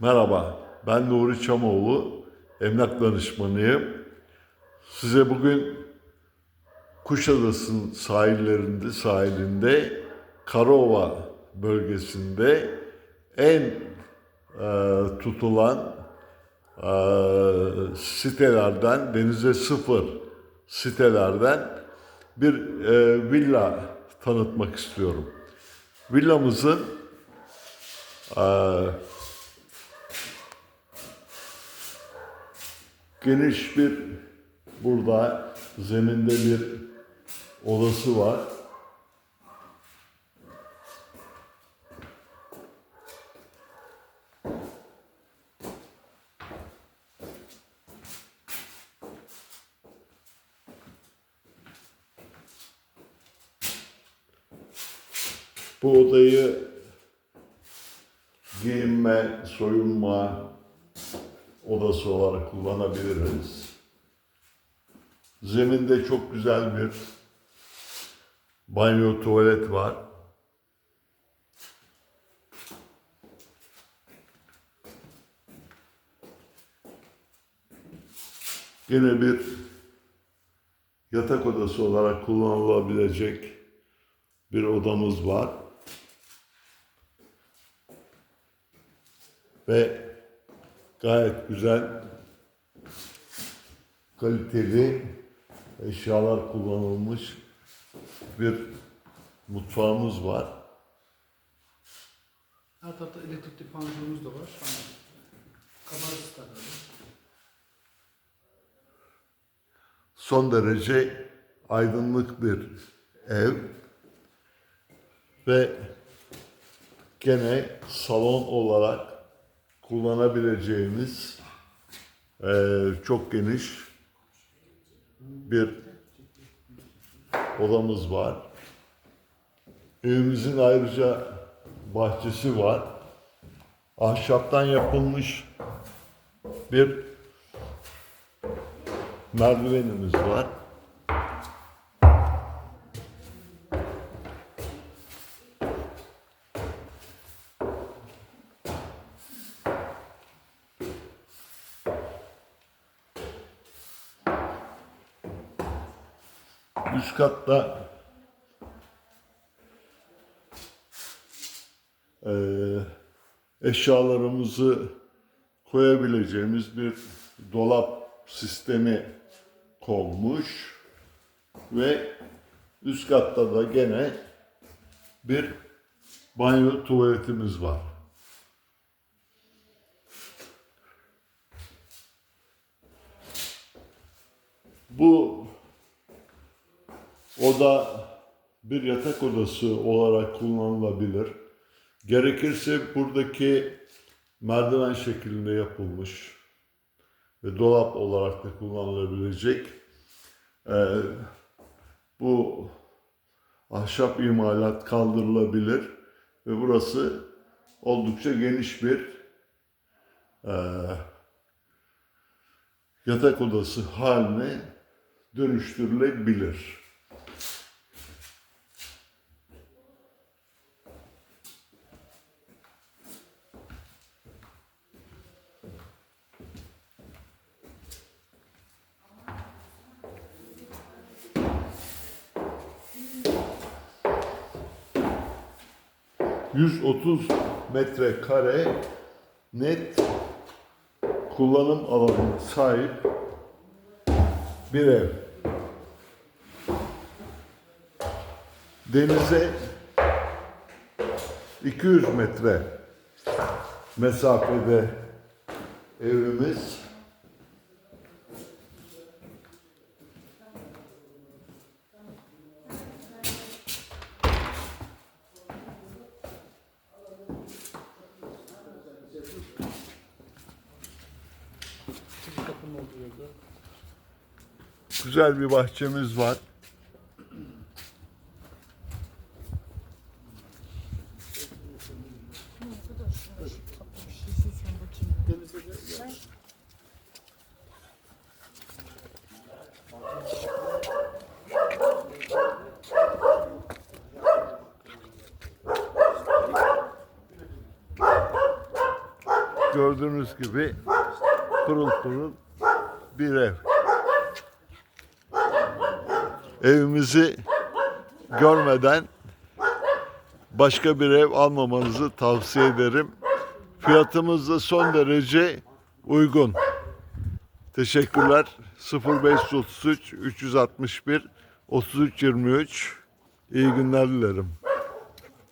Merhaba, ben Nuri Çamoğlu, emlak danışmanıyım. Size bugün Kuşadası'nın sahillerinde, sahilinde Karova bölgesinde en e, tutulan e, sitelerden, denize sıfır sitelerden bir e, villa tanıtmak istiyorum. Villamızın e, geniş bir burada zeminde bir odası var. Bu odayı giyinme, soyunma odası olarak kullanabiliriz. Zeminde çok güzel bir banyo tuvalet var. Yine bir yatak odası olarak kullanılabilecek bir odamız var. Ve gayet güzel kaliteli eşyalar kullanılmış bir mutfağımız var. Her tarafta elektrikli panjurumuz da var. Kamerası takılı. Son derece aydınlık bir ev ve gene salon olarak kullanabileceğimiz eee, çok geniş bir odamız var. Evimizin ayrıca bahçesi var. Ahşaptan yapılmış bir merdivenimiz var. Üst katta eee, eşyalarımızı koyabileceğimiz bir dolap sistemi konmuş ve üst katta da gene bir banyo tuvaletimiz var. Bu oda bir yatak odası olarak kullanılabilir. Gerekirse buradaki merdiven şeklinde yapılmış ve dolap olarak da kullanılabilecek ee, bu ahşap imalat kaldırılabilir ve burası oldukça geniş bir ee, yatak odası haline dönüştürülebilir. ...130 metrekare net kullanım alanına sahip bir ev. Denize 200 metre mesafede evimiz. Güzel bir bahçemiz var. Gördüğünüz gibi pırıl pırıl bir ev. Evimizi görmeden başka bir ev almamanızı tavsiye ederim. Fiyatımız da son derece uygun. Teşekkürler. 0533 361 3323 İyi günler dilerim.